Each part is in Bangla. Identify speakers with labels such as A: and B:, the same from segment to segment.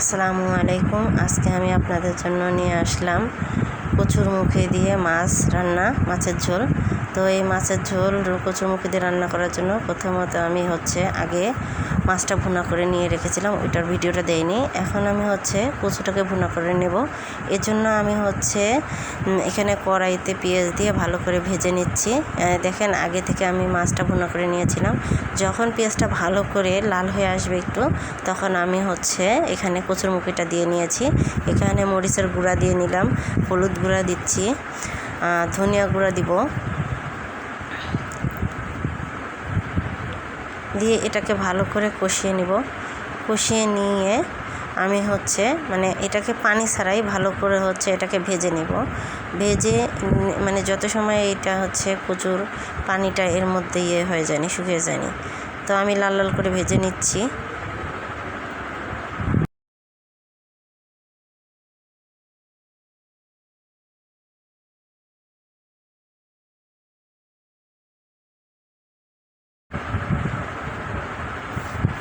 A: আসসালামু আলাইকুম। আজকে আমি আপনাদের জন্য নিয়ে আসলাম কচুর মুখে দিয়ে মাছ রান্না, মাছের ঝোল। তো এই মাছের ঝোল কচুর মুখে দিয়ে রান্না করার জন্য প্রথমত আমি হচ্ছে আগে মাছটা ভুনা করে নিয়ে রেখেছিলাম, ওইটার ভিডিওটা দেয়নি এখন আমি হচ্ছে কচুটাকে ভুনা করে নেব। এর জন্য আমি হচ্ছে এখানে কড়াইতে পেঁয়াজ দিয়ে ভালো করে ভেজে নিচ্ছি। দেখেন আগে থেকে আমি মাছটা ভুনা করে নিয়েছিলাম। যখন পেঁয়াজটা ভালো করে লাল হয়ে আসবে একটু, তখন আমি হচ্ছে এখানে কচুর মুখিটা দিয়ে নিয়েছি। এখানে মরিচের গুঁড়া দিয়ে নিলাম, হলুদ গুঁড়া দিচ্ছি ধনিয়া গুঁড়া দিব। দিয়ে এটাকে ভালো করে কষিয়ে নিব। কষিয়ে নিয়ে আমি হচ্ছে মানে এটাকে পানি ছাড়াই ভালো করে হচ্ছে এটাকে ভেজে নিব। ভেজে মানে যত সময় এটা হচ্ছে প্রচুর পানিটা এর মধ্যে ইয়ে হয়ে যায়নি, শুকিয়ে যায়নি। তো আমি লাল লাল করে ভেজে নিচ্ছি।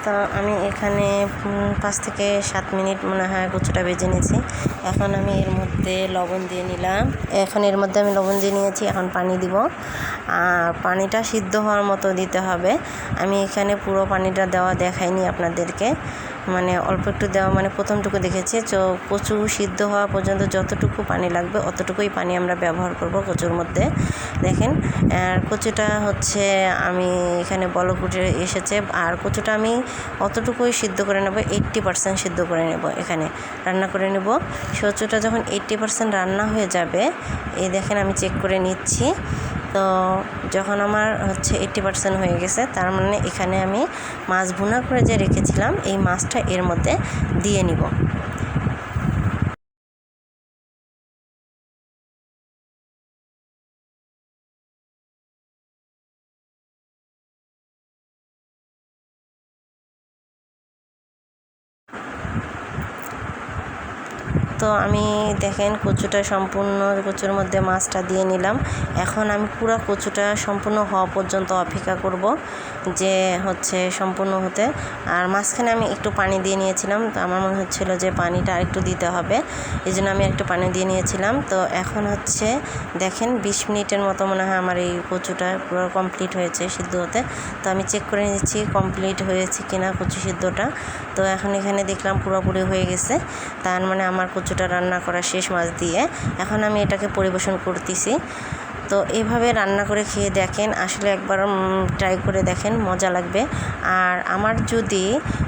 A: তো আমি এখানে পাঁচ থেকে সাত মিনিট মনে হয় কচুটা বেজে নিয়েছি। এখন আমি এর মধ্যে লবণ দিয়ে নিলাম। এখন এর মধ্যে আমি লবণ দিয়ে নিয়েছি, এখন পানি দিব। আর পানিটা সিদ্ধ হওয়ার মতো দিতে হবে। আমি এখানে পুরো পানিটা দেওয়া দেখাইনি আপনাদেরকে। মানে অল্প একটু দেওয়া মানে প্রথমটুকু দেখেছি। তো কচু সিদ্ধ হওয়া পর্যন্ত যতটুকু পানি লাগবে, অতটুকুই পানি আমরা ব্যবহার করব কচুর মধ্যে। দেখেন, আর কচুটা হচ্ছে আমি এখানে বলক উঠে এসেছে। আর কচুটা আমি অতটুকুই সিদ্ধ করে নেব এইট্টি পার্সেন্ট সিদ্ধ করে নেব এখানে। রান্না করে নেব। কচুটা যখন এইট্টি পার্সেন্ট রান্না হয়ে যাবে, এই দেখেন আমি চেক করে নিচ্ছি। তো যখন আমার হচ্ছে এইট্টি পার্সেন্ট হয়ে গেছে, তার মানে এখানে আমি মাছ ভুনা করে যে রেখেছিলাম, এই মাছটা এর মধ্যে দিয়ে নিব। তো আমি দেখেন কচুটা সম্পূর্ণ, কচুর মধ্যে মাছটা দিয়ে নিলাম। এখন আমি পুরো কচুটা সম্পূর্ণ হওয়া পর্যন্ত অপেক্ষা করব যে হচ্ছে সম্পূর্ণ হতে। আর মাঝখানে আমি একটু পানি দিয়ে নিয়েছিলাম, তো আমার মনে হচ্ছিল যে পানিটা আরেকটু দিতে হবে। এই জন্য আমি একটু পানি দিয়ে নিয়েছিলাম। তো এখন হচ্ছে দেখেন বিশ মিনিটের মতো মনে হয় আমার এই কচুটা পুরো কমপ্লিট হয়েছে সিদ্ধ হতে। তো আমি চেক করে নিচ্ছি কমপ্লিট হয়েছে কিনা কচু সিদ্ধটা। তো এখন এখানে দেখলাম পুরোপুরি হয়ে গেছে। তার মানে আমার কচুটা রান্না করা শেষ মাছ দিয়ে এখন আমি এটাকে পরিবেশন করতেছি। তো এভাবে রান্না করে খেয়ে দেখেন, আসলে একবার ট্রাই করে দেখেন, মজা লাগবে। আর আমার যদি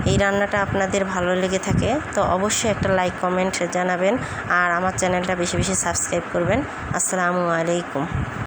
A: এই রান্নাটা আপনাদের ভালো লেগে থাকে, তো অবশ্যই একটা লাইক কমেন্ট জানাবেন আর আমার চ্যানেলটা বেশি বেশি সাবস্ক্রাইব করবেন। আসসালামু আলাইকুম।